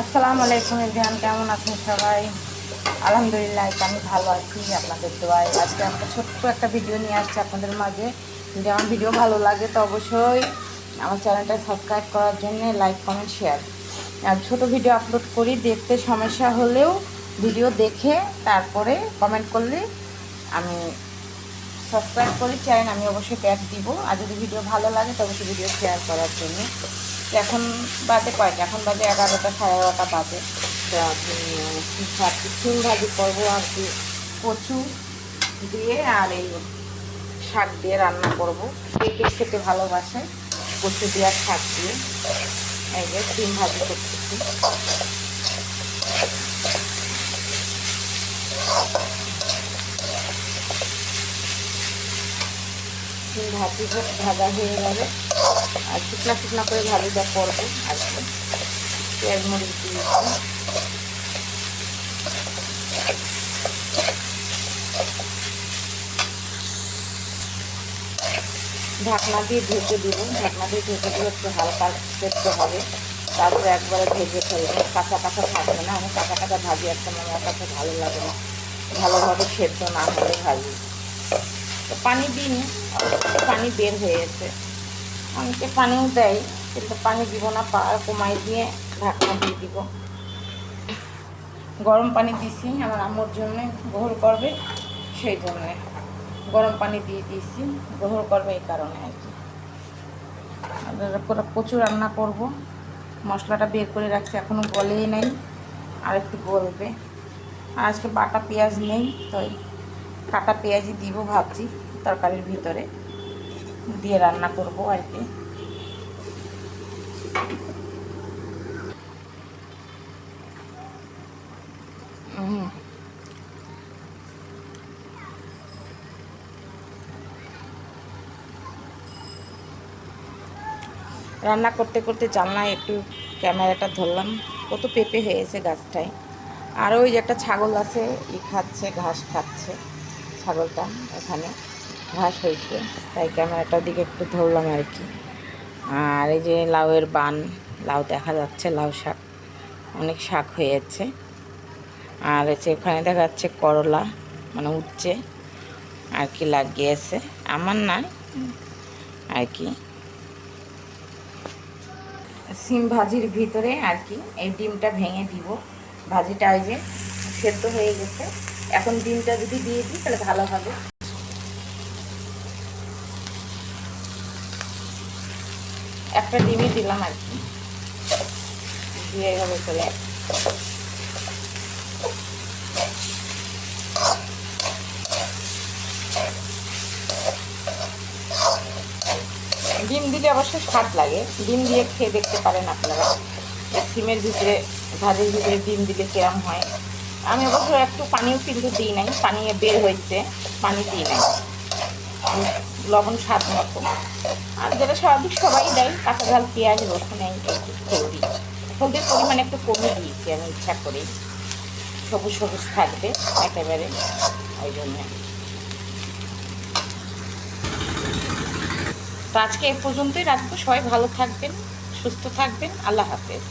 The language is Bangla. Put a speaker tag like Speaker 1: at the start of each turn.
Speaker 1: আসসালামু আলাইকুম ইব্রাহিম কেমন আছেন সবাই? আলহামদুলিল্লাহ, আমি ভালো আছি, আপনাদের দোয়ায়। আজকে একটা ছোট্ট একটা ভিডিও নিয়ে আসছি আপনাদের মাঝে। যদি আমার ভিডিও ভালো লাগে, তো অবশ্যই আমার চ্যানেলটা সাবস্ক্রাইব করার জন্য লাইক, কমেন্ট, শেয়ার। আর ছোটো ভিডিও আপলোড করি, দেখতে সমস্যা হলেও ভিডিও দেখে তারপরে কমেন্ট করলে আমি সাবস্ক্রাইব করি। চ্যানেল আমি অবশ্যই ব্যাক দিব। আর যদি ভিডিও ভালো লাগে, তো অবশ্যই ভিডিও শেয়ার করার জন্য। এখন বাজে কয়টা? এখন বাজে এগারোটা, সাড়ে এগারোটা বাজে। সিম ভাজি করব আর কি। কচু দিয়ে আর এই শাক দিয়ে রান্না করব। কে কে খেতে ভালোবাসে, কচু দিয়ে আর শাক দিয়ে। এই যে সিম ভাজি করতেছি। ভাজি ভাজা হয়ে যাবে আর শুকনা শুকনা করে ভাজিটা করব। আজকে পেঁয়াজ মরিচ দিয়েছি ঢাকনা দিয়ে ঢেকে দিব। ঢাকনা দিয়ে ঢেকে দিয়ে একটু হালকা সেদ্ধ হবে। তারপরে একবারে ভেজে ফেলব। কাঁচা কাঁচা থাকবে না। আমি কাঁচা কাঁচা ভাজি একটা আমার কাছে ভালো লাগে না। ভালোভাবে সেদ্ধ না হলে ভাজি। তো পানি দিন পানি বের হয়ে গেছে। অনেকে পানিও দেয়, কিন্তু পানি দিব না কমাই দিয়ে ঢাকনা দিয়ে দিব। গরম পানি দিছি, আমার আম্মুর জন্য গোহর করবে, সেই জন্যে। গরম পানি দিয়ে দিয়েছি গোহর করবে এই কারণে আর কি। প্রচুর রান্না করব। মশলাটা বের করে রাখছি এখনও গলেই নেই, আর একটু গলবে। আর আজকে বাটা পেঁয়াজ নেই তো কাটা পেঁয়াজই দিব ভাবছি। তরকারির ভিতরে দিয়ে রান্না করব আর কি। রান্না করতে করতে জানলায় একটু ক্যামেরাটা ধরলাম, কত পেঁপে হয়েছে গাছটায়। আর ওই যে একটা ছাগল আছে, ই খাচ্ছে, ঘাস খাচ্ছে, ছাগলটা এখানে। ঘাস হয়েছে, তাই ক্যামেরাটার দিকে একটু ধরলাম আর কি। আর এই যে লাউয়ের বান, লাউ দেখা যাচ্ছে, লাউ শাক, অনেক শাক হয়েছে আর হচ্ছে ওখানে দেখা যাচ্ছে করলা মানে উঠছে আর কি লাগিয়েছে আমার না, আর কি। সিম ভাজির ভিতরে আর কি, এই ডিমটা ভেঙে দিব। ভাজিটা ওই যে সেদ্ধ হয়ে গেছে। এখন ডিমটা যদি দিয়ে দিই, তাহলে ভালো হবে। একটা ডিমই দিলাম আর কি। দিয়ে এভাবে চলে ডিম দিলে অবশ্য স্বাদ লাগে। ডিম দিয়ে খেয়ে দেখতে পারেন আপনারা। সিমের ভিতরে, ভাজের ভিতরে ডিম দিলে কেরম হয়। আমি অবশ্য একটু পানিও কিন্তু দিই নাই। পানি বের হয়েছে। পানি দিই নাই। লবণ স্বাদ মতো। আর যেটা স্বাভাবিক সবাই দেয়, কাঁচা ঝাল, পেঁয়াজ, রসুন হলদি। হলদির পরিমাণ একটু কমে দিয়েছি আমি ইচ্ছা করি। সবুজ সবুজ থাকবে একেবারে, ওই জন্য। তো আজকে এ পর্যন্তই রাখব। সবাই ভালো থাকবেন, সুস্থ থাকবেন। আল্লাহ হাফেজ।